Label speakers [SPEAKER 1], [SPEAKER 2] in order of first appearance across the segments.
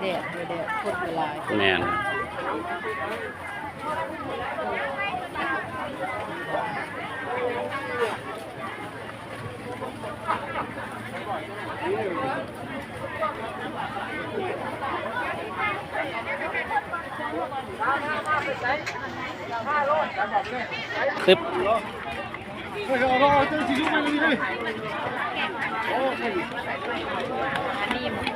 [SPEAKER 1] แดดด้วยแดดคนเลาย
[SPEAKER 2] แม่นคลิป
[SPEAKER 3] ไอ้อ้วนมาจีนมาแล้วอะมา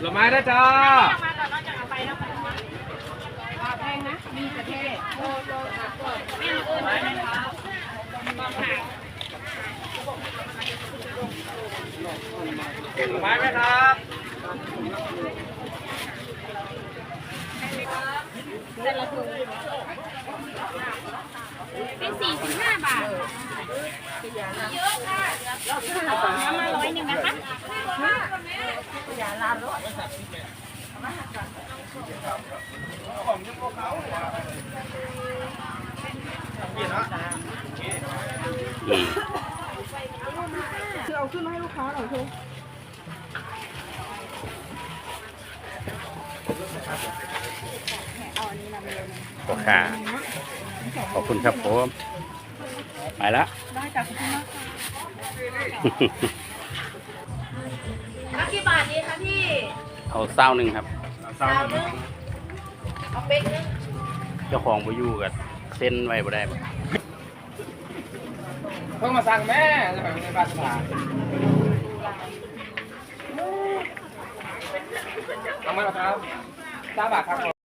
[SPEAKER 4] หน่อไม้ได้จ้าหน่อไม้ไหมครับ
[SPEAKER 3] เป็นสี่สิบห้าบาทเยอะค่ะ น้ำมาร้อยหนึ่งนะคะ
[SPEAKER 2] อืม
[SPEAKER 1] คือเอาขึ้นมาให้ลูกค้าหน่อยเถอะ
[SPEAKER 2] พ่อค้าขอบคุณครับผม ไปละ
[SPEAKER 1] ได้จากคุณมาก
[SPEAKER 3] แล้วกี่บาทดีคะพี่
[SPEAKER 2] เอาเศร้าหนึ่งครับ
[SPEAKER 3] สาวนึงเอาเป็กนึง
[SPEAKER 2] เจ้าของไปอยู่กับเส้นไว้บ่ได้บ่
[SPEAKER 4] เพิ่งมาสั่งแม่จะไปในบ้านสาเอาไหมล่ะครับจ้าบาทครับ